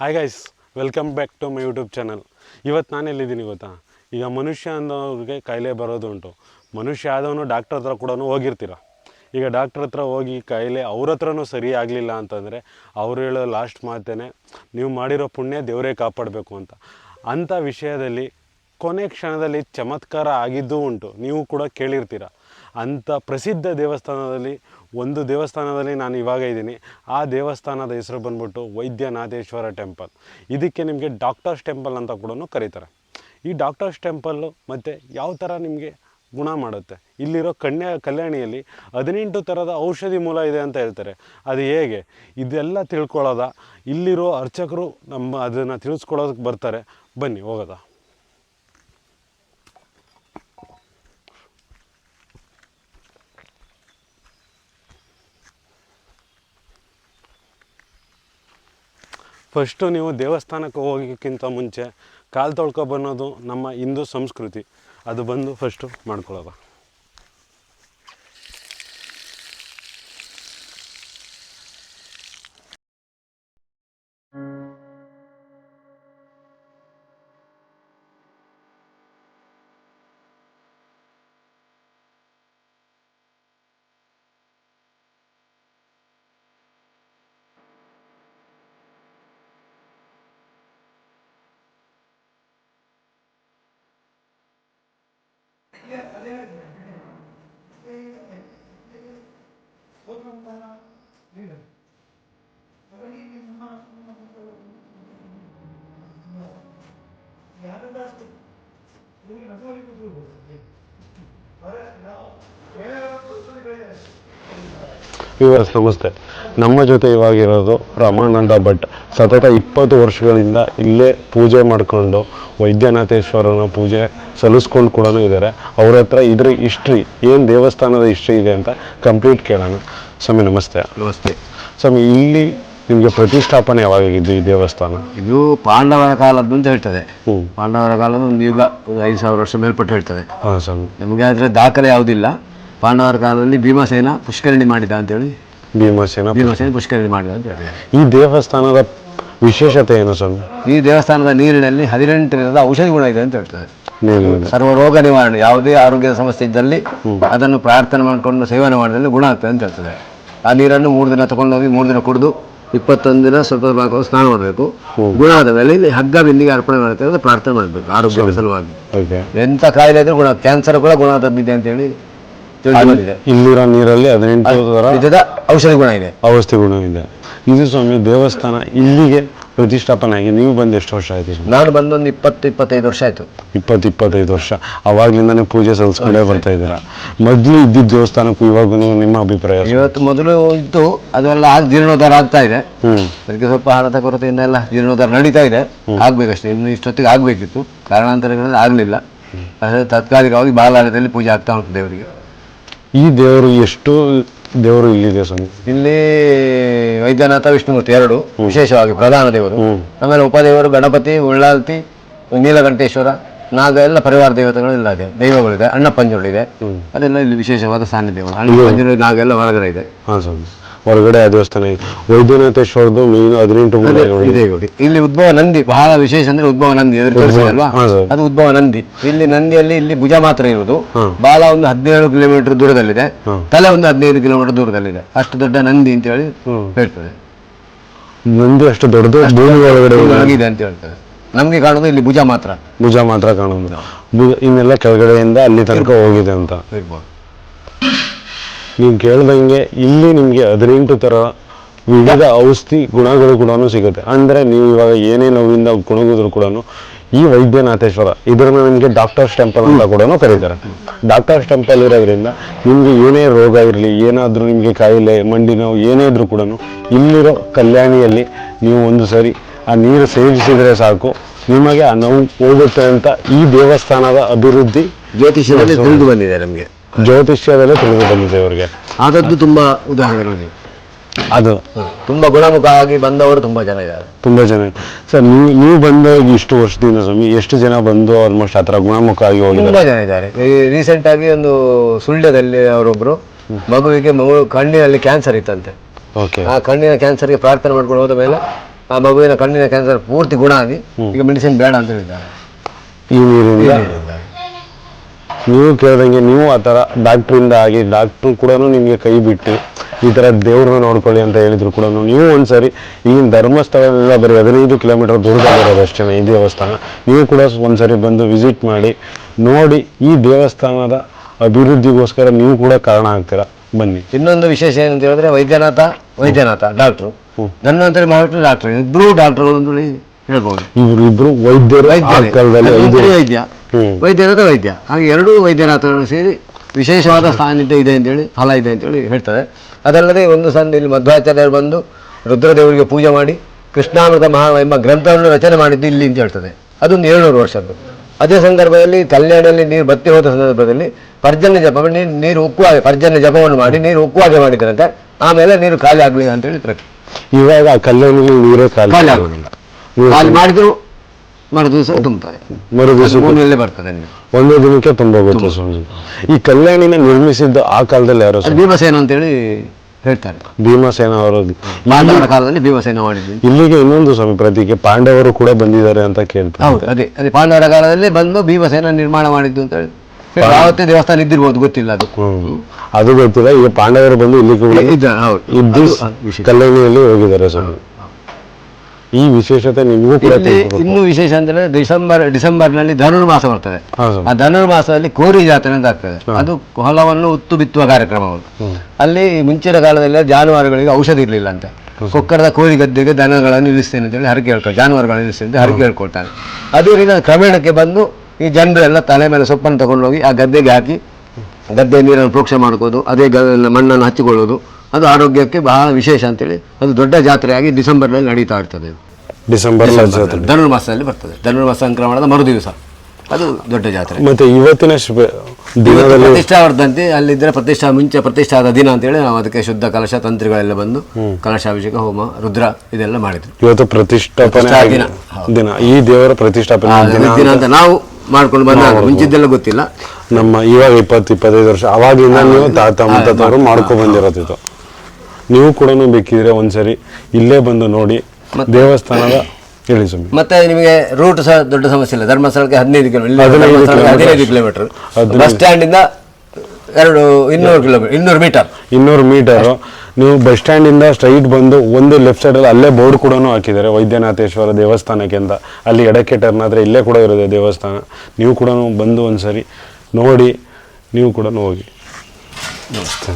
Hi guys welcome back to my YouTube channel ಇವತ್ತು ನಾನು ಎಲ್ಲಿದ್ದೀನಿ ಗೊತ್ತಾ? ಈಗ ಮನುಷ್ಯ ಅನ್ನೋರಿಗೆ ಕಾಯಿಲೆ ಬರೋದು ಉಂಟು. ಮನುಷ್ಯ ಆದವನು ಡಾಕ್ಟರ್ ಹತ್ರ ಕೂಡ ಹೋಗಿರ್ತೀರ. ಈಗ ಡಾಕ್ಟ್ರ್ ಹತ್ರ ಹೋಗಿ ಕಾಯಿಲೆ ಅವ್ರ ಹತ್ರನೂ ಸರಿ ಆಗಲಿಲ್ಲ ಅಂತಂದರೆ ಅವ್ರು ಹೇಳೋ ಲಾಸ್ಟ್ ಮಾತೇನೆ, ನೀವು ಮಾಡಿರೋ ಪುಣ್ಯ ದೇವರೇ ಕಾಪಾಡಬೇಕು ಅಂತ. ಅಂಥ ವಿಷಯದಲ್ಲಿ ಕೊನೆ ಕ್ಷಣದಲ್ಲಿ ಚಮತ್ಕಾರ ಆಗಿದ್ದೂ ಉಂಟು. ನೀವು ಕೂಡ ಕೇಳಿರ್ತೀರ. ಅಂಥ ಪ್ರಸಿದ್ಧ ದೇವಸ್ಥಾನದಲ್ಲಿ ಒಂದು ದೇವಸ್ಥಾನದಲ್ಲಿ ನಾನು ಇವಾಗ ಇದ್ದೀನಿ. ಆ ದೇವಸ್ಥಾನದ ಹೆಸರು ಬಂದ್ಬಿಟ್ಟು ವೈದ್ಯನಾಥೇಶ್ವರ ಟೆಂಪಲ್. ಇದಕ್ಕೆ ನಿಮಗೆ ಡಾಕ್ಟರ್ಸ್ ಟೆಂಪಲ್ ಅಂತ ಕೂಡ ಕರೀತಾರೆ. ಈ ಡಾಕ್ಟರ್ಸ್ ಟೆಂಪಲ್ಲು ಮತ್ತು ಯಾವ ಥರ ನಿಮಗೆ ಗುಣ ಮಾಡುತ್ತೆ? ಇಲ್ಲಿರೋ ಕನ್ಯಾ ಕಲ್ಯಾಣಿಯಲ್ಲಿ ಹದಿನೆಂಟು ಥರದ ಔಷಧಿ ಮೂಲ ಇದೆ ಅಂತ ಹೇಳ್ತಾರೆ. ಅದು ಹೇಗೆ? ಇದೆಲ್ಲ ತಿಳ್ಕೊಳ್ಳೋದ? ಇಲ್ಲಿರೋ ಅರ್ಚಕರು ನಮ್ಮ ಅದನ್ನು ತಿಳಿಸ್ಕೊಳ್ಳೋದಕ್ಕೆ ಬರ್ತಾರೆ. ಬನ್ನಿ, ಹೋಗೋದ? ಫಸ್ಟು ನೀವು ದೇವಸ್ಥಾನಕ್ಕೆ ಹೋಗೋಕ್ಕಿಂತ ಮುಂಚೆ ಕಾಲು ತೊಳ್ಕೊ ಬನ್ನೋದು ನಮ್ಮ ಹಿಂದೂ ಸಂಸ್ಕೃತಿ, ಅದು ಬಂದು ಫಸ್ಟು ಮಾಡ್ಕೊಳ್ಳೋದು ವಿವರ್ಸ್ ನಮಸ್ತೆ ನಮ್ಮ ಜೊತೆ ಇವಾಗಿರೋದು ರಮಾನಂದ ಭಟ್. ಸತತ ಇಪ್ಪತ್ತು ವರ್ಷಗಳಿಂದ ಇಲ್ಲೇ ಪೂಜೆ ಮಾಡಿಕೊಂಡು ವೈದ್ಯನಾಥೇಶ್ವರನ ಪೂಜೆ ಸಲ್ಲಿಸ್ಕೊಂಡು ಕೂಡ ಇದ್ದಾರೆ. ಅವ್ರ ಹತ್ರ ಇದ್ರ, ಹಿಸ್ಟ್ರಿ, ಏನು ದೇವಸ್ಥಾನದ ಹಿಸ್ಟ್ರಿ ಇದೆ ಅಂತ ಕಂಪ್ಲೀಟ್ ಕೇಳೋಣ. ಸ್ವಾಮಿ ನಮಸ್ತೆ. ನಮಸ್ತೆ. ಸ್ವಾಮಿ ಇಲ್ಲಿ ನಿಮಗೆ ಪ್ರತಿಷ್ಠಾಪನೆ ಯಾವಾಗಿದ್ದು ಈ ದೇವಸ್ಥಾನ? ಇದು ಪಾಂಡವರ ಕಾಲದ್ದು ಅಂತ ಹೇಳ್ತದೆ. ಪಾಂಡವರ ಕಾಲದ ಒಂದು ಯುಗ ಒಂದು ಐದು ಸಾವಿರ ವರ್ಷ ಮೇಲ್ಪಟ್ಟು ಹೇಳ್ತದೆ. ಹಾಂ ಸ್ವಾಮಿ. ನಮಗೆ ಅದರ ದಾಖಲೆ ಯಾವುದಿಲ್ಲ. ಪಾಂಡವರ ಕಾಲದಲ್ಲಿ ಭೀಮಸೇನ ಪುಷ್ಕರಣಿ ಮಾಡಿದ ಅಂತೇಳಿ ಭೀಮಸೇನ ಭೀಮಸೇನ ಪುಷ್ಕರಣಿ ಮಾಡಿದ ಅಂತ ಹೇಳಿ. ಈ ದೇವಸ್ಥಾನದ ವಿಶೇಷತೆ ಏನು ಸ್ವಾಮಿ? ಈ ದೇವಸ್ಥಾನದ ನೀರಿನಲ್ಲಿ ಹದಿನೆಂಟರಿಂದ ಔಷಧಿ ಗುಣ ಇದೆ ಅಂತ ಹೇಳ್ತದೆ. ಸರ್ವ ರೋಗ ನಿವಾರಣೆ ಯಾವುದೇ ಆರೋಗ್ಯದ ಸಮಸ್ಯೆ ಇದ್ದಲ್ಲಿ ಅದನ್ನು ಪ್ರಾರ್ಥನೆ ಮಾಡಿಕೊಂಡು ಸೇವನೆ ಮಾಡಿದಲ್ಲಿ ಗುಣ ಆಗ್ತದೆ ಅಂತ ಹೇಳ್ತದೆ. ಆ ನೀರನ್ನು ಮೂರು ದಿನ ತಗೊಂಡೋಗಿ ಮೂರು ದಿನ ಕುಡಿದು ಇಪ್ಪತ್ತೊಂದು ದಿನ ಸ್ವಲ್ಪ ಭಾಗ ಸ್ನಾನ ಮಾಡಬೇಕು. ಗುಣ ಆದ ಮೇಲೆ ಇಲ್ಲಿ ಹಗ್ಗ ಬಿಂದಿಗೆ ಅರ್ಪಣೆ ಮಾಡ್ತಾರೆ ಅಂತ ಪ್ರಾರ್ಥನೆ ಮಾಡಬೇಕು ಆರೋಗ್ಯ ಸಲುವಾಗಿ. ಎಂಥ ಕಾಯಿಲೆ ಇದ್ರೂ ಗುಣ ಕ್ಯಾನ್ಸರ್ ಕೂಡ ಗುಣ ಆದದ್ದಿದೆ ಅಂತೇಳಿ ಇಲ್ಲಿರೋ ನೀರಲ್ಲಿ ಹದಿನೆಂಟು ಔಷಧಿ ಗುಣ ಇದೆ. ಔಷಧಿ ಗುಣ ಇದೆ. ಇದು ಸ್ವಾಮಿ ದೇವಸ್ಥಾನ ಇಲ್ಲಿಗೆ ಪ್ರತಿಷ್ಠಾಪನೆ ಆಗಿ ನೀವು ಬಂದು ಎಷ್ಟು ವರ್ಷ ಆಯ್ತು? ನಾನು ಬಂದೊಂದು ಇಪ್ಪತ್ತು ಇಪ್ಪತ್ತೈದು ವರ್ಷ ಆಯಿತು. ಇಪ್ಪತ್ತು ಇಪ್ಪತ್ತೈದು ವರ್ಷ. ಅವಾಗ್ಲಿಂದಾನೇ ಪೂಜೆ ಸಲ್ಲಿಸ್ಕೊಂಡೇ ಬರ್ತಾ ಇದ್ದೀರಾ? ಮೊದಲು ಇದ್ದಿದ್ದ ದೇವಸ್ಥಾನಕ್ಕೂ ಇವಾಗ ನಿಮ್ಮ ಅಭಿಪ್ರಾಯ ಇವತ್ತು ಮೊದಲು ಇತ್ತು ಅದೆಲ್ಲ ಆಗ ಜೀರ್ಣೋದ್ಧಾರ ಆಗ್ತಾ ಇದೆ. ಅದಕ್ಕೆ ಸ್ವಲ್ಪ ಹಣದ ಕೊರತೆಯಿಂದ ಎಲ್ಲ ಜೀರ್ಣೋದ್ಧಾರ ನಡೀತಾ ಇದೆ. ಆಗ್ಬೇಕಷ್ಟೇ. ಇನ್ನು ಇಷ್ಟೊತ್ತಿಗೆ ಆಗಬೇಕಿತ್ತು. ಕಾರಣಾಂತರಗಳಲ್ಲಿ ಆಗಲಿಲ್ಲ. ಆದರೆ ತಾತ್ಕಾಲಿಕವಾಗಿ ಬಾಲಾಲಯದಲ್ಲಿ ಪೂಜೆ ಆಗ್ತಾ ಉಂಟು ದೇವರಿಗೆ. ಈ ದೇವರು ಎಷ್ಟು ದೇವರು ಇಲ್ಲಿದೆ ಸ್ವಾಮಿ. ಇಲ್ಲಿ ವೈದ್ಯನಾಥ ವಿಷ್ಣುಮೂರ್ತಿ ಎರಡು ವಿಶೇಷವಾಗಿ ಪ್ರಧಾನ ದೇವರು. ಆಮೇಲೆ ಉಪದೇವರು ಗಣಪತಿ ಉಳ್ಳಾಲ್ತಿ ನೀಲಕಂಠೇಶ್ವರ ನಾಗ ಎಲ್ಲ ಪರಿವಾರ ದೇವತೆಗಳು ಎಲ್ಲ ಇದೆ. ದೈವಗಳಿದೆ ಅಣ್ಣಪ್ಪಂಜುಳಿದೆ ಅದೆಲ್ಲ ಇಲ್ಲಿ ವಿಶೇಷವಾದ ಸಾನ್ನಿಧ್ಯ ಅಣ್ಣ ಪಂಜುರುಳಿ ನಾಗೆಲ್ಲ ಹೊರಗಡೆ ಇದೆ. ಹಾಂ ಸ್ವಾಮಿ. ಹೊರಗಡೆ ಆ ದೇವಸ್ಥಾನ ಇದೆ. ವೈದ್ಯನಾಥೇಶ್ವರದ್ದು ಮೇನ್ ಹದಿನೆಂಟು ಮೂಲ ಇದೆ ನೋಡಿ. ಇಲ್ಲಿ ಉದ್ಭವ ನಂದಿ ಬಹಳ ವಿಶೇಷ ಅಂದ್ರೆ ಉದ್ಭವ ನಂದಿ ಎದುರು ತೋರಿಸಿದೆ ಹಾ, ಸರ್. ಅದು ಉದ್ಭವ ನಂದಿ. ಇಲ್ಲಿ ನಂದಿಯಲ್ಲಿ ಇಲ್ಲಿ ಭುಜ ಮಾತ್ರ ಇರುವುದು. ಬಹಳ ಬಾಲ ಒಂದು ಹದಿನೇಳು ಕಿಲೋಮೀಟರ್ ದೂರದಲ್ಲಿದೆ. ತಲೆ ಒಂದು ಹದಿನೈದು ಕಿಲೋಮೀಟರ್ ದೂರದಲ್ಲಿದೆ. ಅಷ್ಟು ದೊಡ್ಡ ನಂದಿ ಅಂತ ಹೇಳಿ ಹ್ಮ್. ಹೇಳ್ತದೆ. ನಂದಿ ಅಷ್ಟು ದೊಡ್ಡದು ಭೂಮಿ ಒಳಗಡೆ. ಒಳಗಿದೆ ಅಂತ ಹೇಳ್ತದೆ. ನಮ್ಗೆ ಕಾಣೋದು ಇಲ್ಲಿ ಭುಜ ಮಾತ್ರ. ಭುಜ ಮಾತ್ರ ಕಾಣೋದು ಭುಜ ಇನ್ನೆಲ್ಲ ಕೆಳಗಡೆಯಿಂದ ಅಲ್ಲಿ ತನಕ ಹೋಗಿದೆ ಅಂತ. ಇರ್ಬೋದು. ನೀವು ಕೇಳ್ದಂಗೆ ಇಲ್ಲಿ ನಿಮಗೆ ಹದಿನೆಂಟು ಥರ ವಿವಿಧ ಔಷಧಿ ಗುಣಗಳು ಕೂಡ ಸಿಗುತ್ತೆ. ಅಂದರೆ ನೀವು ಇವಾಗ ಏನೇ ನೋವಿಂದ ಗುಣಗಿದ್ರು ಕೂಡ ಈ ವೈದ್ಯನಾಥೇಶ್ವರ ಇದನ್ನ ನಿಮಗೆ ಡಾಕ್ಟರ್ಸ್ ಟೆಂಪಲ್ ಅಂತ ಕೂಡ ಕರೀತಾರೆ. ಡಾಕ್ಟರ್ಸ್ ಟೆಂಪಲ್ ಇರೋದ್ರಿಂದ ನಿಮಗೆ ಏನೇ ರೋಗ ಇರಲಿ, ಏನಾದರೂ ನಿಮಗೆ ಕಾಯಿಲೆ, ಮಂಡಿ ನೋವು, ಏನೇ ಇದ್ರೂ ಕೂಡ ಇಲ್ಲಿರೋ ಕಲ್ಯಾಣಿಯಲ್ಲಿ ನೀವು ಒಂದು ಸರಿ ಆ ನೀರು ಸೇವಿಸಿದರೆ ಸಾಕು. ನಿಮಗೆ ಆ ನೋವು ಹೋಗುತ್ತೆ ಅಂತ ಈ ದೇವಸ್ಥಾನದ ಅಭಿವೃದ್ಧಿ ಜ್ಯೋತಿಷ್ಯದಲ್ಲಿ ತಿಳಿದು ಬಂದಿದೆ ನಮಗೆ. ಜ್ಯೋತಿಷ್ಯದಲ್ಲೇ ತಿಳಿದು ಬಂದಿದೆ ಅವರಿಗೆ ಆದದ್ದು ತುಂಬಾ ಉದಾಹರಣೆ ಅದು. ತುಂಬಾ ಗುಣಮುಖ ಆಗಿ ಬಂದವರು ತುಂಬಾ ಜನ ಇದ್ದಾರೆ. ತುಂಬಾ ಜನ ಸರ್ ನೀವು ನೀವು ಬಂದ ಇಷ್ಟು ವರ್ಷದಿಂದ ಸ್ವಾಮಿ ಎಷ್ಟು ಜನ ಬಂದು ಆಲ್ಮೋಸ್ಟ್ ಆ ಥರ ಗುಣಮುಖ ಆಗಿ ಹೋಗಿದ್ದಾರೆ? ತುಂಬಾ ಜನ ಇದ್ದಾರೆ. ರೀಸೆಂಟ್ ಆಗಿ ಒಂದು ಸುಳ್ಯದಲ್ಲಿ ಅವರೊಬ್ರು ಮಗುವಿಗೆ ಮಗು ಕಣ್ಣಿನಲ್ಲಿ ಕ್ಯಾನ್ಸರ್ ಇತ್ತಂತೆ. ಓಕೆ ಆ ಕಣ್ಣಿನ ಕ್ಯಾನ್ಸರ್ಗೆ ಪ್ರಾರ್ಥನೆ ಮಾಡ್ಕೊಂಡು ಹೋದ ಮೇಲೆ ಆ ಮಗುವಿನ ಕಣ್ಣಿನ ಕ್ಯಾನ್ಸರ್ ಪೂರ್ತಿ ಗುಣ ಆಗಿ ಈಗ ಮೆಡಿಸಿನ್ ಬೇಡ ಅಂತ ಹೇಳಿದ್ದಾರೆ. ಈ ನೀರಿಂದ. ನೀವು ಕೇಳ್ದಂಗೆ ನೀವು ಆ ಥರ ಡಾಕ್ಟ್ರಿಂದ ಆಗಿ ಡಾಕ್ಟ್ರು ಕೂಡ ನಿಮಗೆ ಕೈ ಬಿಟ್ಟು ಈ ಥರ ದೇವ್ರನ್ನ ನೋಡ್ಕೊಳ್ಳಿ ಅಂತ ಹೇಳಿದ್ರು ಕೂಡ ನೀವು ಒಂದ್ಸರಿ ಈಗಿನ ಧರ್ಮಸ್ಥಳದಿಂದ ಬರೀ ಹದಿನೈದು ಕಿಲೋಮೀಟರ್ ದೂರದಲ್ಲಿರೋದು ಅಷ್ಟೇ ಈ ದೇವಸ್ಥಾನ. ನೀವು ಕೂಡ ಒಂದ್ಸರಿ ಬಂದು ವಿಸಿಟ್ ಮಾಡಿ ನೋಡಿ ಈ ದೇವಸ್ಥಾನದ ಅಭಿವೃದ್ಧಿಗೋಸ್ಕರ ನೀವು ಕೂಡ ಕಾರಣ ಆಗ್ತೀರಾ? ಬನ್ನಿ. ಇನ್ನೊಂದು ವಿಶೇಷ ಏನಂತ ಹೇಳಿದ್ರೆ ವೈದ್ಯನಾಥ ವೈದ್ಯನಾಥ ಡಾಕ್ಟ್ರು. ನನ್ನ ಅಂತ ಮಾಡಿಬಿಟ್ಟು ಡಾಕ್ಟರ್ ಇಬ್ರು ಡಾಕ್ಟ್ರು ಹೇಳ್ಬೋದು. ಇವರು ಇಬ್ರು ವೈದ್ಯರು. ವೈದ್ಯ. ವೈದ್ಯನಾಥ ವೈದ್ಯ. ಹಾಗೆ ಎರಡೂ ವೈದ್ಯನಾಥಗಳು ಸೇರಿ ವಿಶೇಷವಾದ ಸ್ಥಾನ ಇದೆ ಅಂತೇಳಿ ಫಲ ಇದೆ ಅಂತೇಳಿ ಹೇಳ್ತಾರೆ. ಅದಲ್ಲದೆ ಒಂದು ಸಣ್ಣ ಇಲ್ಲಿ ಮಧ್ವಾಚಾರ್ಯರು ಬಂದು ರುದ್ರದೇವರಿಗೆ ಪೂಜೆ ಮಾಡಿ ಕೃಷ್ಣಾಮೃತ ಮಹಾ ಎಂಬ ಗ್ರಂಥವನ್ನು ರಚನೆ ಮಾಡಿದ್ದು ಇಲ್ಲಿ ಅಂತ ಹೇಳ್ತದೆ. ಅದೊಂದು ಏಳ್ನೂರು ವರ್ಷದ್ದು ಅದೇ ಸಂದರ್ಭದಲ್ಲಿ ಕಲ್ಯಾಣದಲ್ಲಿ ನೀರು ಬತ್ತಿ ಹೋದ ಸಂದರ್ಭದಲ್ಲಿ ಪರ್ಜನ್ಯ ಜಪ ನೀರು ನೀರು ಉಕ್ಕುವಾಗೆ ಪರ್ಜನ್ಯ ಜಪವನ್ನು ಮಾಡಿ ನೀರು ಉಕ್ಕುವಾಗೆ ಮಾಡಿದ್ರಂತೆ. ಆಮೇಲೆ ನೀರು ಖಾಲಿ ಆಗಲಿಲ್ಲ ಅಂತೇಳಿ ಹೇಳಿ ಇವಾಗ ಕಲ್ಯಾಣ ನೀರೇ ಖಾಲಿ ಮಾಡಿದ್ರು ಮರು ದಿವಸ ತುಂಬುತ್ತದೆ ಮರು ದಿವಸ ಭೂಮಿಯಲ್ಲೇ ಬರ್ತದೆ ನೀರು ಒಂದೇ ದಿನಕ್ಕೆ ತುಂಬೋಗುತ್ತೆ ಸ್ವಾಮಿ ಈ ಕಲ್ಯಾಣಿನ ನಿರ್ಮಿಸಿದ್ದು ಆ ಕಾಲದಲ್ಲಿ ಯಾರು ಅದು ಭೀಮಸೇನ ಅಂತೇಳಿ ಹೇಳ್ತಾರೆ. ಭೀಮಸೇನ ಅವರು. ಪಾಂಡವರ ಕಾಲದಲ್ಲಿ ಭೀಮಸೇನ ಮಾಡಿದ್ವಿ ಇಲ್ಲಿಗೆ ಇನ್ನೊಂದು ಸ್ವಾಮಿ ಪ್ರತೀಕೆ ಪಾಂಡವರು ಕೂಡ ಬಂದಿದ್ದಾರೆ ಅಂತ ಕೇಳ್ತಾರೆ ಹೌದು ಅದೇ ಅದೇ ಪಾಂಡವರ ಕಾಲದಲ್ಲಿ ಬಂದು ಭೀಮಸೇನ ನಿರ್ಮಾಣ ಮಾಡಿದ್ದು ಅಂತ ಹೇಳಿ. ಯಾವತ್ತೇ ದೇವಸ್ಥಾನ ಇದ್ದಿರ್ಬೋದು ಗೊತ್ತಿಲ್ಲ ಅದು. ಅದು ಗೊತ್ತಿಲ್ಲ ಈಗ ಪಾಂಡವರು ಬಂದು ಇಲ್ಲಿ ಕೂಡ ಇದ್ದ- ಕಲ್ಯಾಣಿಯಲ್ಲಿ ಹೋಗಿದ್ದಾರೆ ಸ್ವಾಮಿ ಈ ವಿಶೇಷತೆ ನಿಮಗೂ ಕೂಡ ಇಲ್ಲಿ ಇನ್ನೂ ವಿಶೇಷ ಅಂದ್ರೆ ಡಿಸೆಂಬರ್ ಡಿಸೆಂಬರ್ನಲ್ಲಿ ಧನುರ್ಮಾಸ ಬರ್ತದೆ. ಸ್ವಾಮಿ. ಆ ಧನುರ್ಮಾಸದಲ್ಲಿ ಕೋರಿ ಜಾತ್ರೆ ಅಂತ ಆಗ್ತದೆ ಅದು ಹೊಲವನ್ನು ಉತ್ತು ಬಿತ್ತುವ ಕಾರ್ಯಕ್ರಮ ಅದು. ಅಲ್ಲಿ ಮುಂಚಿನ ಕಾಲದಲ್ಲಿ ಜಾನುವಾರುಗಳಿಗೆ ಔಷಧಿ ಇರಲಿಲ್ಲ ಅಂತ ಕೊಕ್ಕರದ ಕೋರಿ ಗದ್ದೆಗೆ ದನಗಳನ್ನು ನಿಲ್ಲಿಸ್ತೇನೆ ಅಂತೇಳಿ ಹರಕೆ ಹೇಳ್ತಾರೆ ಜಾನುವಾರುಗಳನ್ನು ನಿಲ್ಲಿಸ್ತೇನೆ ಅಂತ ಹರಕೆ ಹೇಳ್ಕೊಳ್ತಾನೆ ಅದರಿಂದ ಕ್ರಮೇಣಕ್ಕೆ ಬಂದು ಈ ಜನರೆಲ್ಲ ತಲೆ ಮೇಲೆ ಸೊಪ್ಪನ್ನು ತಗೊಂಡೋಗಿ ಆ ಗದ್ದೆಗೆ ಹಾಕಿ ಗದ್ದೆ ನೀರನ್ನು ಪ್ರೋಕ್ಷ ಮಾಡ್ಕೋದು ಅದೇ ಗ ಮಣ್ಣನ್ನು ಹಚ್ಚಿಕೊಳ್ಳೋದು ಅದು ಆರೋಗ್ಯಕ್ಕೆ ಬಹಳ ವಿಶೇಷ ಅಂತೇಳಿ. ಅದು ದೊಡ್ಡ ಜಾತ್ರೆಯಾಗಿ ಡಿಸೆಂಬರ್ನಲ್ಲಿ ನಡೀತಾ ಇರ್ತದೆ. ಡಿಸೆಂಬರ್ ಧನುರ್ಮಾಸದಲ್ಲಿ ಬರ್ತದೆ. ಧನುರ್ಮಾಸ ಸಂಕ್ರಮಣದ ಮರು ದಿವಸ ಅದು ದೊಡ್ಡ ಜಾತ್ರೆ. ಮತ್ತೆ ಇವತ್ತಿನ ಪ್ರತಿಷ್ಠಾ ವರ್ಧಂತಿ ಅಲ್ಲಿದ್ದರೆ ಪ್ರತಿಷ್ಠಾ ಮುಂಚೆ ಪ್ರತಿಷ್ಠಾದ ದಿನ ಅಂತೇಳಿ ನಾವು ಅದಕ್ಕೆ ಶುದ್ಧ ಕಲಶ ತಂತ್ರಿಗಳೆಲ್ಲ ಬಂದು ಕಲಶಾಭಿಷೇಕ ಹೋಮ ರುದ್ರ ಇದೆಲ್ಲ ಮಾಡಿದ್ರು ಇವತ್ತು ಪ್ರತಿಷ್ಠಾಪನೆ ಪ್ರತಿಷ್ಠಾ ದಿನ. ದಿನ. ಈ ದೇವರ ಪ್ರತಿಷ್ಠಾಪನೆ ದಿನ ಅಂತ ನಾವು ಮಾಡ್ಕೊಂಡು ಬಂದಾಗ ಮುಂಚಿದ್ದೆಲ್ಲ ಗೊತ್ತಿಲ್ಲ. ನಮ್ಮ ಇವಾಗ ಇಪ್ಪತ್ತು ಇಪ್ಪತ್ತೈದು ವರ್ಷ. ಅವಾಗಿಂದ ನೀವು ತಾತ ಮುತ್ತಾತವರು ಮಾಡ್ಕೊಂಡು ಬಂದಿರೋದು ಇದು. ನೀವು ಕೂಡ ಬೇಕಿದ್ರೆ ಒಂದ್ಸರಿ ಇಲ್ಲೇ ಬಂದು ನೋಡಿ ದೇವಸ್ಥಾನದ ಹೇಳಿ ಸ್ವಾಮಿ. ಮತ್ತೆ ನಿಮಗೆ ರೂಟ್ ಸಹ ದೊಡ್ಡ ಸಮಸ್ಯೆ ಇಲ್ಲ. ಧರ್ಮಸ್ಥಳಕ್ಕೆ ಹದಿನೈದು ಕಿಲೋಮೀಟರ್ ಹದಿನೈದು ಕಿಲೋಮೀಟರ್ ಬಸ್ ಸ್ಟ್ಯಾಂಡ್ ಇಂದ ಎರಡು ಇನ್ನೂರು ಕಿಲೋಮೀಟರ್ ಇನ್ನೂರು ಮೀಟರ್ ಇನ್ನೂರು ಮೀಟರು ನೀವು ಬಸ್ ಸ್ಟ್ಯಾಂಡಿಂದ ಸ್ಟ್ರೈಟ್ ಬಂದು ಒಂದು ಲೆಫ್ಟ್ ಸೈಡಲ್ಲಿ ಅಲ್ಲೇ ಬೋರ್ಡ್ ಕೂಡ ಹಾಕಿದ್ದಾರೆ. ವೈದ್ಯನಾಥೇಶ್ವರ ದೇವಸ್ಥಾನಕ್ಕೆ ಅಂತ. ಅಲ್ಲಿ ಎಡಕ್ಕೆ ಟರ್ನ್ ಆದರೆ ಇಲ್ಲೇ ಕೂಡ ಇರೋದೆ ದೇವಸ್ಥಾನ. ನೀವು ಕೂಡ ಬಂದು ಒಂದ್ಸರಿ ನೋಡಿ ನೀವು ಕೂಡ ಹೋಗಿ. ನಮಸ್ತೆ.